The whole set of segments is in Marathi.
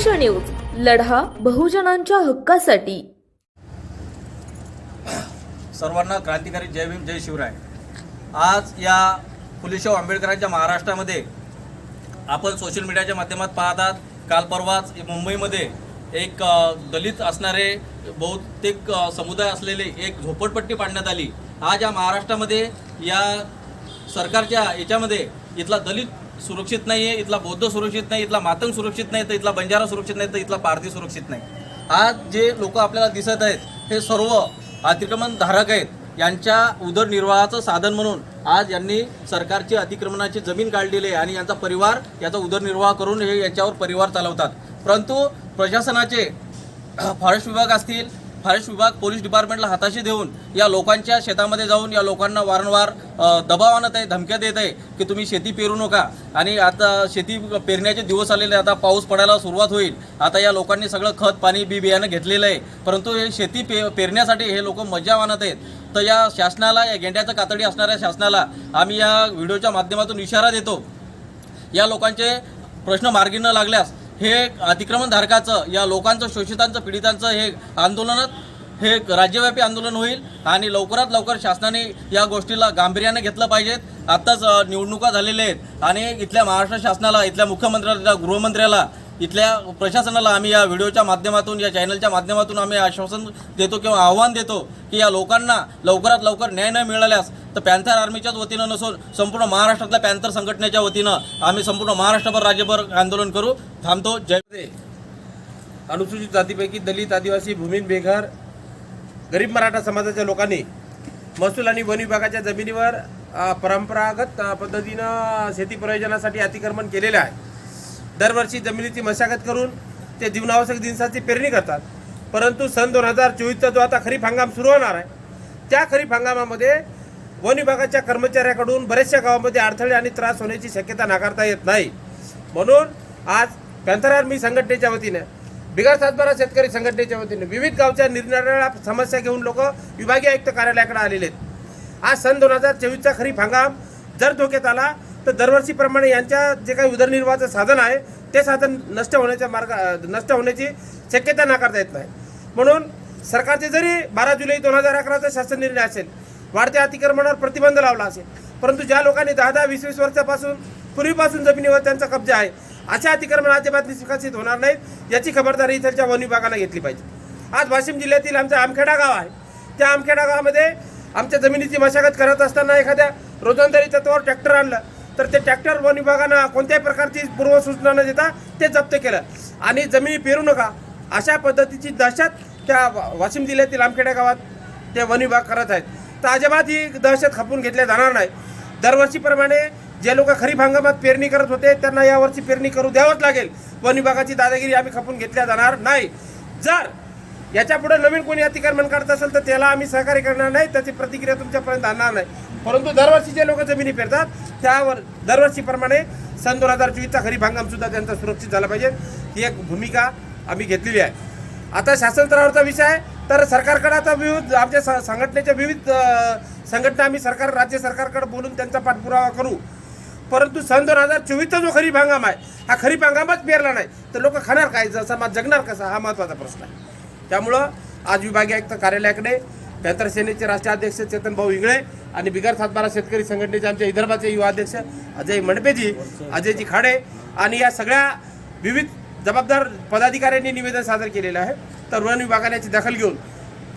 संघर्ष न्यूज लढा बहुजनांच्या हक्कासाठी. सर्वांना क्रांतिकारी जय भीम जय शिवराय. आज या फुलेशाह आंबेडकरांच्या महाराष्ट्रामध्ये आपण सोशल मीडियाच्या माध्यमात पाहतात काल परवाच मुंबईमध्ये एक दलित असणारे बहुतेक समुदाय असलेले एक झोपडपट्टी पाडण्यात आली. आज या महाराष्ट्रामध्ये या सरकारच्या याच्यामध्ये इथला दलित सुरक्षित नाही आहे इथला बौद्ध सुरक्षित नाही इथला मातंग सुरक्षित नाही तर इथला बंजारा सुरक्षित नाही तर इथला पारधी सुरक्षित नाही. आज जे लोक आपल्याला दिसत आहेत हे सर्व अतिक्रमण धारक आहेत. यांच्या उदरनिर्वाहाचं साधन म्हणून आज यांनी सरकारची अतिक्रमणाची जमीन काढलेली आहे आणि यांचा परिवार याचा उदरनिर्वाह करून हे याच्यावर परिवार चालवतात. परंतु प्रशासनाचे फॉरेस्ट विभाग असतील फॉरेस्ट विभाग पोलीस डिपार्टमेंटला हाताशी देऊन या लोकांच्या शेतामध्ये जाऊन या लोकांना वारंवार दबाव आणत आहे धमक्या देत आहे की तुम्ही शेती पेरू नका. आणि आता शेती पेरण्याचे दिवस आलेले आता पाऊस पडायला सुरुवात होईल. आता या लोकांनी सगळं खत पाणी बी बियाणं घेतलेलं आहे. परंतु हे शेती पे पेरण्यासाठी हे लोक मजा आणत आहेत. तर या शासनाला या गेंड्याचं कातडी असणाऱ्या शासनाला आम्ही या व्हिडिओच्या माध्यमातून इशारा देतो. या लोकांचे प्रश्न मार्गी न लागल्यास हे अतिक्रमणधारकाचं या लोकांचं शोषितांचं पीडितांचं हे आंदोलनात हे राज्यव्यापी आंदोलन होईल आणि लवकरात लवकर शासनाने या गोष्टीला गांभीर्याने घेतलं पाहिजेत आत्ताच निवडणुका झालेल्या आहेत आणि इथल्या महाराष्ट्र शासनाला इथल्या मुख्यमंत्र्याला गृहमंत्र्याला इथल्या प्रशासनाला आम्ही या व्हिडिओच्या माध्यमातून या चॅनलच्या माध्यमातून आम्ही आश्वासन देतो किंवा आव्हान देतो की या लोकांना लवकरात लवकर न्याय न मिळाल्यास तर पॅन्थर आर्मीच्याच वतीनं नसून संपूर्ण महाराष्ट्रातल्या पॅन्थर संघटनेच्या वतीनं आम्ही संपूर्ण महाराष्ट्रभर राज्यभर आंदोलन करू. थांबतो. जय अनुसूचित जातीपैकी दलित आदिवासी भूमीन बेघर गरीब मराठा समाजाच्या लोकांनी महसूल आणि वन विभागाच्या जमिनीवर परंपरागत पद्धतीनं शेती प्रयोजनासाठी अतिक्रमण केलेलं आहे. दरवर्षी जमिनीची मशागत करून ते जीवनावश्यक दिवसाची पेरणी करतात. परंतु सन दोन हजार चोवीसचा जो आता खरीप हंगाम सुरू होणार आहे त्या खरीप हंगामामध्ये वन विभागाच्या कर्मचाऱ्याकडून बऱ्याचशा गावामध्ये अडथळे आणि त्रास होण्याची शक्यता नाकारता येत नाही. म्हणून आज पॅन्थर आर्मी संघटनेच्या वतीने बिगर सातबारा शेतकरी संघटनेच्या वतीने विविध गावच्या निरनिराळ्या समस्या घेऊन लोक विभागीय आयुक्त कार्यालयाकडे आलेले आहेत. आज सन दोन हजार चोवीसचा खरीप हंगाम जर धोक्यात आला तर दरवर्षीप्रमाणे यांच्या जे काही उदरनिर्वाहाचं साधन आहे ते साधन नष्ट होण्याच्या मार्ग नष्ट होण्याची शक्यता नाकारता येत नाही. म्हणून सरकारचे जरी बारा जुलै दोन हजार अकराचा शासन निर्णय असेल वाढत्या अतिक्रमणावर प्रतिबंध लावला असेल परंतु ज्या लोकांनी दहा दहा वीस वीस वर्षापासून पूर्वीपासून जमिनीवर त्यांचा कब्जा आहे अशा अतिक्रमण अजिबात निष्कासित होणार नाहीत याची खबरदारी इथलच्या वन विभागानं घेतली पाहिजे. आज वाशिम जिल्ह्यातील आमचं आमखेडा गाव आहे. त्या आमखेडा गावामध्ये आमच्या जमिनीची मशागत करत असताना एखाद्या रोजंदारी तत्वावर ट्रॅक्टर आणलं तर ते ट्रॅक्टर वन विभागानं कोणत्याही प्रकारची पूर्वसूचना न देता ते जप्त केलं. आणि जमिनी पेरू नका अशा पद्धतीची दहशत त्या वा- वाशिम जिल्ह्यातील आमखेडा गावात ते वन विभाग करत आहेत. तर अजिबात ही दहशत खपून घेतल्या जाणार नाही. दरवर्षीप्रमाणे जे लोक खरीप हंगामात पेरणी करत होते त्यांना यावर्षी पेरणी करू द्यावंच लागेल. वन विभागाची दादागिरी आम्ही खपून घेतल्या जाणार नाही. जर याच्यापुढे नवीन कोणी अतिक्रमण करत असेल तर त्याला आम्ही सहकार्य करणार नाही त्याची प्रतिक्रिया तुमच्यापर्यंत आणणार नाही. परंतु दरवर्षी जे लोक जमिनी पेरतात त्यावर दरवर्षीप्रमाणे सन दोन हजार चोवीसचा खरीप हंगामसुद्धा त्यांचा सुरक्षित झाला पाहिजे. ही एक भूमिका आम्ही घेतलेली आहे. आता शासन स्तरावरचा विषय आहे तर सरकारकडे आता विविध आमच्या स- संघटनेच्या विविध संघटना आम्ही सरकार राज्य सरकारकडे बोलून त्यांचा पाठपुरावा करू. परंतु सन दोन हजार चोवीसचा जो खरीप हंगाम आहे हा खरीप हंगामच पेरला नाही तर लोक खाणार काय? ज- समाज जगणार कसा? हा महत्त्वाचा प्रश्न आहे. त्यामुळं आज विभागीय आयुक्त कार्यालयाकडे पॅन्थर सेनेचे राष्ट्रीय अध्यक्ष चेतन भाऊ इंगळे आणि बिगर सातबारा शेतकरी संघटनेचे आमच्या विदर्भाचे युवा अध्यक्ष अजय मंडपेजी अजयजी खाडे आणि या सगळ्या विविध जबाबदार पदाधिकाऱ्यांनी निवेदन सादर केलेलं आहे. तर वन विभागाने याची दखल घेऊन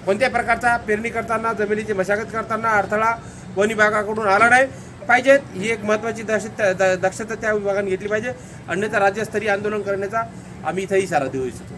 कोणत्याही प्रकारचा पेरणी करताना जमिनीची मशागत करताना अडथळा वन विभागाकडून आला नाही पाहिजेत ही एक महत्त्वाची दहशत दक्षता त्या विभागाने घेतली पाहिजे. अन्यथा राज्यस्तरीय आंदोलन करण्याचा आम्ही इथं इशारा देऊ इच्छितो.